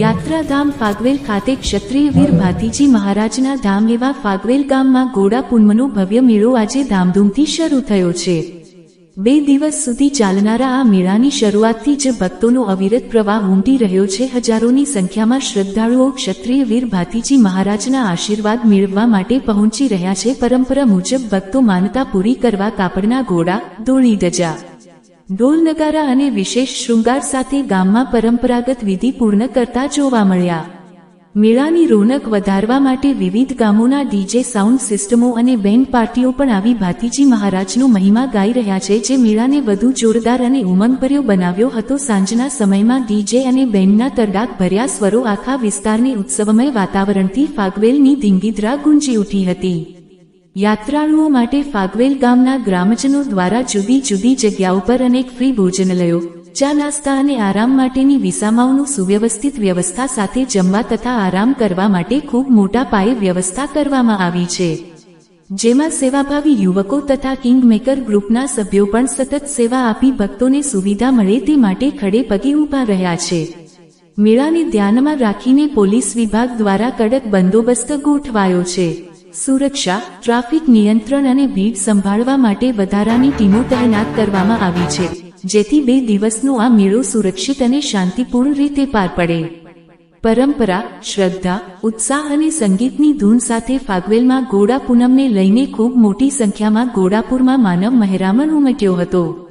યાત્રાધામ ફાગવેલ ખાતે ક્ષત્રિય વીર ભાતીજી મહારાજના ધામ એવા ફાગવેલ ગામમાં ગોડા પૂનમનો ભવ્ય મેળો આજે ધામધૂમથી શરૂ થયો છે. બે દિવસ સુધી ચાલનારા આ મેળાની શરૂઆતથી જ ભક્તોનો અવિરત પ્રવાહ ઉમટી રહ્યો છે. હજારોની સંખ્યામાં શ્રદ્ધાળુઓ ક્ષત્રિય વીર ભાતીજી મહારાજના આશીર્વાદ મેળવવા માટે પહોંચી રહ્યા છે. પરંપરા મુજબ ભક્તો માનતા પૂરી કરવા કાપડના ઘોડા દોડી ધજા ઢોલ નગારા અને વિશેષ શૃંગાર સાથે ગામમાં પરંપરાગત વિધિ પૂર્ણ કરતા જોવા મળ્યા. મેળાની રોનક વધારવા માટે વિવિધ ગામોના ડીજે સાઉન્ડ સિસ્ટમો અને બેન્ડ પાર્ટીઓ પણ આવી ભાતીજી મહારાજનો મહિમા ગાઈ રહ્યા છે જે મેળાને વધુ જોરદાર અને ઉમંગભર્યો બનાવ્યો હતો. સાંજના સમયમાં ડીજે અને બેન્ડના તરડાક ભર્યા સ્વરો આખા વિસ્તારની ઉત્સવમય વાતાવરણથી ફાગવેલની ધીંગીધરા ગુંજી ઉઠી હતી. યાત્રાળુઓ માટે ફાગવેલ ગામના ગ્રામજનો દ્વારા જુદી જુદી જગ્યાઓ પર અનેક ફ્રી ભોજનાલયો ચા નાસ્તા અને આરામ માટેની વિસામાઓનું સુવ્યવસ્થિત વ્યવસ્થા સાથે જમવા તથા આરામ કરવા માટે ખૂબ મોટા પાયે વ્યવસ્થા કરવામાં આવી છે. જેમાં સેવાભાવી યુવકો તથા કિંગમેકર ગ્રુપના સભ્યો પણ સતત સેવા આપી ભક્તોને સુવિધા મળે તે માટે ખડે પગે ઊભા રહ્યા છે. મેળાને ધ્યાનમાં રાખીને પોલીસ વિભાગ દ્વારા કડક બંદોબસ્ત ગોઠવાયો છે. સુરક્ષા, ટ્રાફિક નિયંત્રણ અને ભીડ સંભાળવા માટે વધારાની ટીમો તૈનાત કરવામાં આવી છે, જેથી બે દિવસનો આ મેળો સુરક્ષિત અને શાંતિપૂર્ણ રીતે પાર પડે. પરંપરા, શ્રદ્ધા, ઉત્સાહ અને સંગીતની ધૂન સાથે ફાગવેલમાં ગોડા પૂનમને લઈને ખૂબ મોટી સંખ્યામાં ગોડાપુરમાં માનવ મહેરામણ ઉમટ્યો હતો.